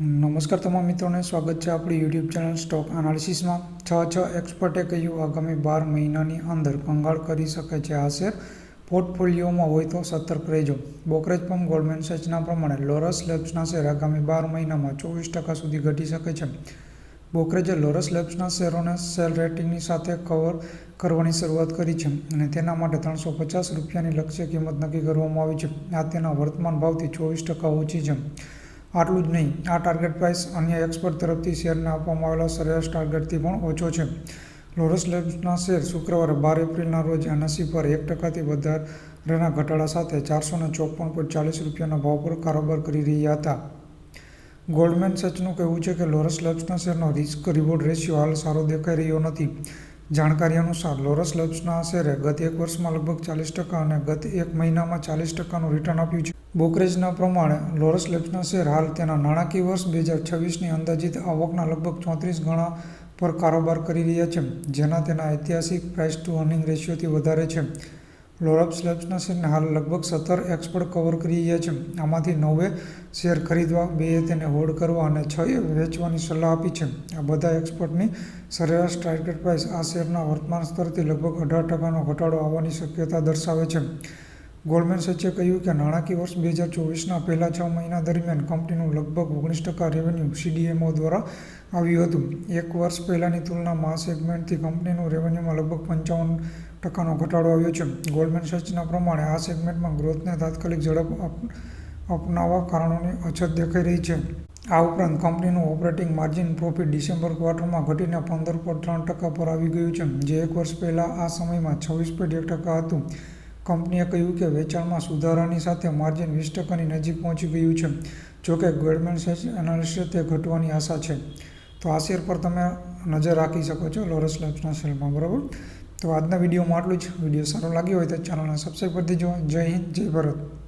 નમસ્કાર તમામ મિત્રોને, સ્વાગત છે આપણી યુટ્યુબ ચેનલ સ્ટોક એનાલિસિસમાં. છ છ એક્સપર્ટે કહ્યું, આગામી બાર મહિનાની અંદર કંગાળ કરી શકે છે આ શેર. પોર્ટફોલિયોમાં હોય તો સતર્ક રહેજો. બોકરેજ પંપ ગોલ્ડમેન સેચના પ્રમાણે, લોરસ લેબ્સના શેર આગામી બાર મહિનામાં ચોવીસ ટકા સુધી ઘટી શકે છે. બોકરેજે લોરસ લેબ્સના શેરોને સેલ રેટિંગની સાથે કવર કરવાની શરૂઆત કરી છે અને તેના માટે ત્રણસો પચાસ રૂપિયાની લક્ષ્ય કિંમત નક્કી કરવામાં આવી છે. આ તેના વર્તમાન ભાવથી ચોવીસ ટકા ઓછી છે. આટલું જ નહીં. આ ટાર્ગેટ પ્રાઇસ અન્ય એક્સપર્ટ તરફથી શેરને આપવામાં આવેલા સરેરાશ ટાર્ગેટથી પણ ઓછો છે. લોરસ લેબ્સના શેર શુક્રવારે બાર એપ્રિલના રોજ એનએસસી પર એક ટકાથી વધારેના ઘટાડા સાથે ચારસો ને ચોપન પોઈન્ટ ચાલીસ રૂપિયાના ભાવ પર કારોબાર કરી રહ્યા હતા. ગોલ્ડમેન સચનું કહેવું છે કે લોરસ લેબ્સના શેરનો રિસ્ક રિવોર્ડ રેશિયો હાલ સારો દેખાઈ રહ્યો નથી. જાણકારી અનુસાર લોરસ લેબ્સના શેરે ગત એક વર્ષમાં લગભગ ચાલીસ ટકા અને ગત એક મહિનામાં ચાલીસ ટકાનું રિટર્ન આપ્યું છે. બોકરેજના પ્રમાણે લોરસ લેબ્સના શેર હાલ તેના નાણાકીય વર્ષ બે હજાર છવ્વીસની અંદાજિત આવકના લગભગ ચોત્રીસ ગણા પર કારોબાર કરી રહ્યા છે, જેના તેના ઐતિહાસિક પ્રાઇસ ટુ અર્નિંગ રેશિયોથી વધારે છે. લોરસ સ્લેબ્સના શેરને હાલ લગભગ સત્તર એક્સપર્ટ કવર કરી રહ્યા છે. આમાંથી નવે શેર ખરીદવા બેએ તેને હોલ્ડ કરવા અને છએ વેચવાની સલાહ આપી છે. આ બધા એક્સપર્ટની સરેરાશ ટાર્ગેટ પ્રાઇસ આ શેરના વર્તમાન સ્તરથી લગભગ અઢાર ટકાનો ઘટાડો આવવાની શક્યતા દર્શાવે છે. ગોલ્ડમેન સચે કહ્યું કે નાણાકીય વર્ષ બે હજાર ચોવીસના પહેલા છ મહિના દરમિયાન કંપનીનું લગભગ ઓગણીસ ટકા રેવન્યુ સીડીએમઓ દ્વારા આવ્યું હતું. એક વર્ષ પહેલાંની તુલનામાં આ સેગમેન્ટથી કંપનીનું રેવન્યુમાં લગભગ પંચાવન ટકાનો ઘટાડો આવ્યો છે. ગોલ્ડમેન સચના પ્રમાણે આ સેગમેન્ટમાં ગ્રોથને તાત્કાલિક ઝડપ અપનાવવા કારણોની અછત દેખાઈ રહી છે. આ ઉપરાંત કંપનીનું ઓપરેટિંગ માર્જિન પ્રોફિટ ડિસેમ્બર ક્વાર્ટરમાં ઘટીને પંદર પોઈન્ટ ત્રણ ટકા પર આવી ગયું છે. જે એક વર્ષ પહેલાં આ સમયમાં છવ્વીસ પોઈન્ટ એક ટકા હતું. કંપનીએ કહ્યું કે વેચાણમાં સુધારાની સાથે માર્જિન વીસ ટકાની નજીક પહોંચી ગયું છે. જોકે ગોલ્ડમેન સેચ એનાલિસ્ટે તે ઘટવાની આશા છે. તો આ શેર પર તમે નજર રાખી શકો છો લોરસ લેબ્સના શેરમાં બરાબર? તો આજના વિડીયોમાં આટલું જ. વીડિયો સારો લાગ્યો હોય તો ચેનલને સબસ્ક્રાઈબ કરી દેજો. જય હિન્દ, જય ભારત.